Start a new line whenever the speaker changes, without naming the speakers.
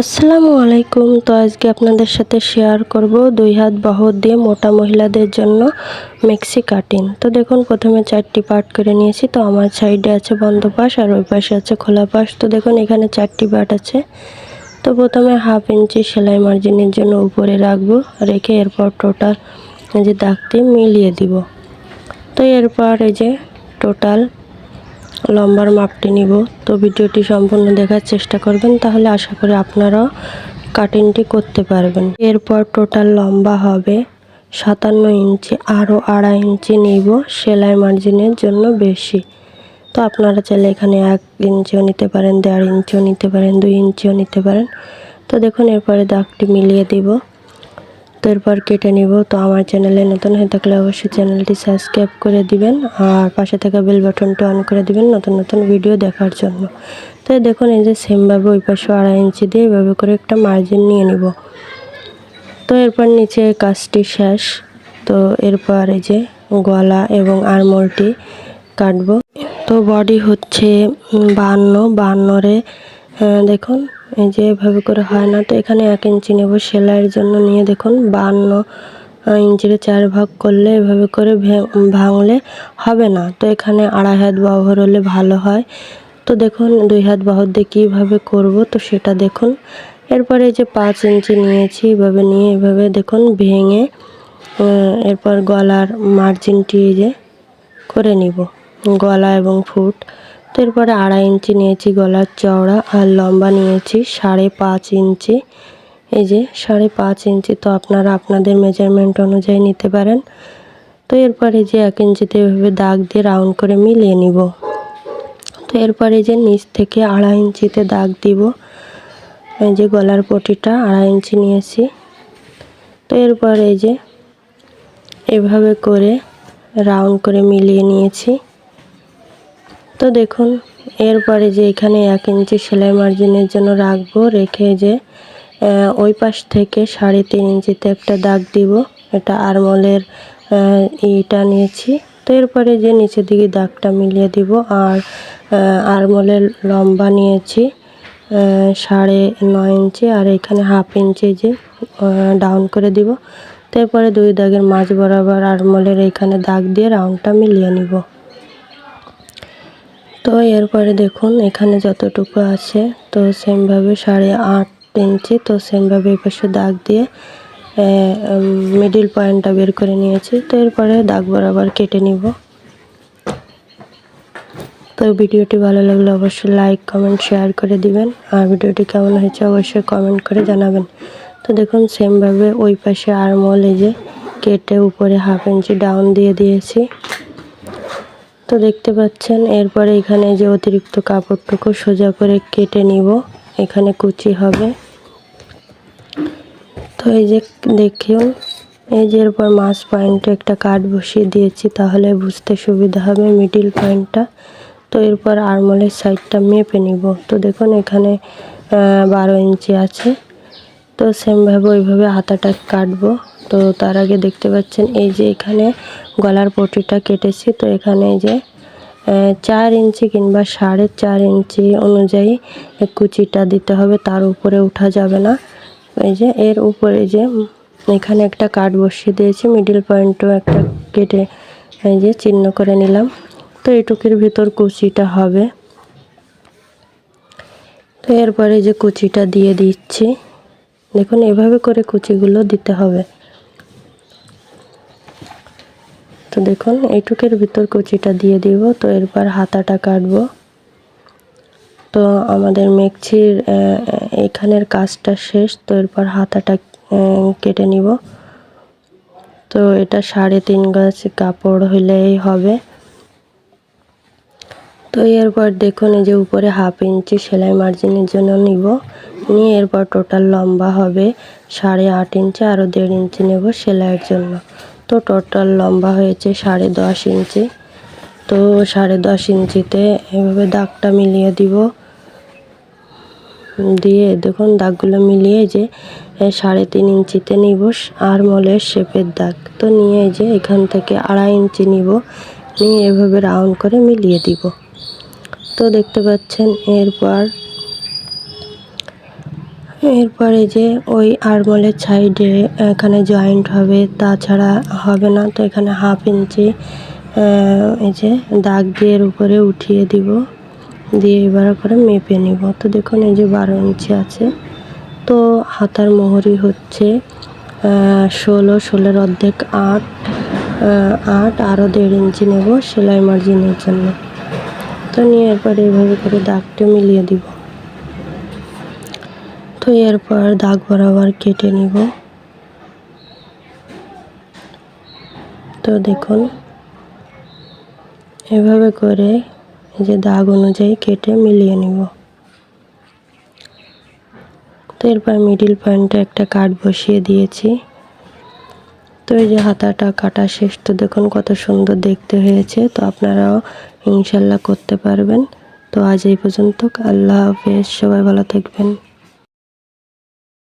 আসসালামু আলাইকুম। তো আজকে আপনাদের সাথে শেয়ার করব দুই হাত বহর দিয়ে মোটা মহিলাদের জন্য মেক্সি কাটিং তো দেখুন, প্রথমে চারটি পার্ট করে নিয়েছি। তো আমার সাইডে আছে বন্ধ পাশ আর ওই পাশে আছে খোলা পাশ। তো দেখুন, এখানে চারটি পার্ট আছে। তো প্রথমে হাফ ইঞ্চি সেলাই মার্জিনের জন্য উপরে রাখব, রেখে এরপর টোটাল যে দাগটি মিলিয়ে দিব। তো এরপর এই যে টোটাল লম্বার মাপটি নিব। তো ভিডিওটি সম্পূর্ণ দেখার চেষ্টা করবেন, তাহলে আশা করি আপনারাও কাটিংটি করতে পারবেন। এরপর টোটাল লম্বা হবে সাতান্ন ইঞ্চি, আরও আড়াই ইঞ্চি নিব, সেলাই মার্জিনের জন্য বেশি। তো আপনারা চাইলে এখানে এক ইঞ্চিও নিতে পারেন, দেড় ইঞ্চিও নিতে পারেন, দুই ইঞ্চিও নিতে পারেন। তো দেখুন, এরপরে দাগটি মিলিয়ে দিব। তো এরপর কেটে নিব। তো আমার চ্যানেলে নতুন হয়ে থাকলে অবশ্যই চ্যানেলটি সাবস্ক্রাইব করে দিবেন আর পাশে থাকা বেল বাটনটা অন করে দিবেন নতুন নতুন ভিডিও দেখার জন্য। তো দেখুন, এই যে সেমভাবে ওই পাশে আড়াই ইঞ্চি দিয়ে এভাবে করে একটা মার্জিন নিয়ে নিব। তো এরপর নিচে কাজটি শেষ। তো এরপর এই যে গলা এবং আরমোলটি কাটবো। তো বডি হচ্ছে বান্ন বান্নরে দেখুন, এই যে এভাবে করে হয় না তো, এখানে এক ইঞ্চি নেব সেলাইয়ের জন্য। নিয়ে দেখুন, বান্ন ইঞ্চির চার ভাগ করলে এভাবে করে ভাঙলে হবে না। তো এখানে আড়াই হাত ব্যবহার হলে ভালো হয়। তো দেখুন, দুই হাত বাহর দিয়ে কীভাবে করব, তো সেটা দেখুন। এরপরে যে পাঁচ ইঞ্চি নিয়েছি, এভাবে নিয়ে এভাবে দেখুন ভেঙে এরপর গলার মার্জিনটি যে করে নিব। গলা এবং ফুট। তো এরপরে আড়াই ইঞ্চি নিয়েছি গলার চওড়া আর লম্বা নিয়েছি সাড়ে পাঁচ ইঞ্চি। এই যে সাড়ে পাঁচ ইঞ্চি তো আপনারা আপনাদের মেজারমেন্ট অনুযায়ী নিতে পারেন। তো এরপরে যে এক ইঞ্চিতে এভাবে দাগ দিয়ে রাউন্ড করে মিলিয়ে নিব। তো এরপরে যে নিচ থেকে আড়াই ইঞ্চিতে দাগ দিব। এই যে গলার পটিটা আড়াই ইঞ্চি নিয়েছি। তো এরপর এই যে এভাবে করে রাউন্ড করে মিলিয়ে নিয়েছি। তো দেখুন, এরপরে যে এখানে এক ইঞ্চি সেলাই মার্জিনের জন্য রাখব, রেখে যে ওই পাশ থেকে সাড়ে তিন ইঞ্চিতে একটা দাগ দিব। এটা আরমলের ইটা নিয়েছি। তো এরপরে যে নিচের দিকে দাগটা মিলিয়ে দিব, আর আরমলের লম্বা নিয়েছি সাড়ে নয় ইঞ্চি, আর এখানে হাফ ইঞ্চি যে ডাউন করে দিব। তারপরে দুই দাগের মাঝ বরাবর আরমলের এখানে দাগ দিয়ে রাউন্ডটা মিলিয়ে নিব। তো এরপরে দেখুন, এখানে যতটুকু আছে, তো সেমভাবে সাড়ে আট ইঞ্চি, তো সেমভাবে পাশে দাগ দিয়ে মিডিল পয়েন্টটা বের করে নিয়েছি। তো এরপরে দাগ বরাবর কেটে নিব। তো ভিডিওটি ভালো লাগলে অবশ্যই লাইক কমেন্ট শেয়ার করে দিবেন। আর ভিডিওটি কেমন হয়েছে অবশ্যই কমেন্ট করে জানাবেন। তো দেখুন, সেমভাবে ওই পাশে আরমল এই যে কেটে উপরে হাফ ইঞ্চি ডাউন দিয়ে দিয়েছি। তো দেখতে পাচ্ছেন, এরপরে এখানে যে অতিরিক্ত কাপড়টুকু সোজা করে কেটে নিব, এখানে কুচি হবে। তো এই যে দেখুন, এই যে এরপর মাছ পয়েন্টে একটা কাঠ বসিয়ে দিয়েছি, তাহলে বুঝতে সুবিধা হবে মিডিল পয়েন্টটা। তো এরপর আরমলের সাইডটা মেপে নিব। তো দেখুন, এখানে বারো ইঞ্চি আছে। তো সেমভাবে ওইভাবে হাতাটা কাটবো। তো তার আগে দেখতে পাচ্ছেন এই যে এখানে গলার পটিটা কেটেছি। তো এখানে এই যে চার ইঞ্চি কিংবা সাড়ে চার ইঞ্চি অনুযায়ী কুচিটা দিতে হবে, তার উপরে উঠা যাবে না। এই যে, এর উপরে যে, এখানে একটা কাঠ বসিয়ে দিয়েছি মিডিল পয়েন্টও একটা কেটে এই যে চিহ্ন করে নিলাম। তো এটুকের ভিতর কুচিটা হবে। তো এরপরে যে কুচিটা দিয়ে দিচ্ছি। দেখুন, এভাবে করে কুচিগুলো দিতে হবে। তো দেখুন, এইটুকের ভিতর কুচিটা দিয়ে দিব। তো এরপর হাতাটা কাটবো। তো আমাদের মেক্সির এখানের কাজটা শেষ। তো এরপর হাতাটা কেটে নিব। তো এটা সাড়ে তিন গাছ কাপড় হলেই হবে। তো এরপর দেখুন, এই যে উপরে হাফ ইঞ্চি সেলাই মার্জিনের জন্য নিব। নিয়ে এরপর টোটাল লম্বা হবে সাড়ে আট ইঞ্চি, আরও দেড় ইঞ্চি নেব সেলাইয়ের জন্য। তো টোটাল লম্বা হয়েছে সাড়ে দশ ইঞ্চি। তো সাড়ে দশ ইঞ্চিতে এভাবে দাগটা মিলিয়ে দিব। দিয়ে দেখুন দাগগুলো মিলিয়ে যে সাড়ে তিন ইঞ্চিতে নিব আর মলের শেপের দাগ। তো নিয়ে যে এখান থেকে আড়াই ইঞ্চি নিব। নিয়ে এভাবে রাউন্ড করে মিলিয়ে দিব। তো দেখতে পাচ্ছেন এরপর এরপরে যে ওই আরমোলের সাইডে এখানে জয়েন্ট হবে, তাছাড়া হবে না, তো এখানে হাফ ইঞ্চি এই যে দাগ দিয়ে উপরে উঠিয়ে দিব, দিয়ে এবার করে মেপে নিব। তো দেখুন এই যে বারো ইঞ্চি আছে, তো হাতার মোহরি হচ্ছে ষোলো, ষোলোর অর্ধেক আট আট, আরও দেড় ইঞ্চি নেব সেলাই মার্জিনের জন্য। তো নিয়ে এরপরে এইভাবে করে দাগটা মিলিয়ে দিব। তো এরপর দাগ বরাবর কেটে নিব। তো দেখুন, এভাবে করে এই যে দাগ অনুযায়ী কেটে মিলিয়ে নিব। তো এরপর মিডিল পয়েন্টে একটা কাট বসিয়ে দিয়েছি। তো এই যে হাতাটা কাটা শেষ, তো দেখুন কত সুন্দর দেখতে হয়েছে। তো আপনারাও ইনশাল্লাহ করতে পারবেন। তো আজ এই পর্যন্ত, আল্লাহ হাফেজ, সবাই ভালো থাকবেন।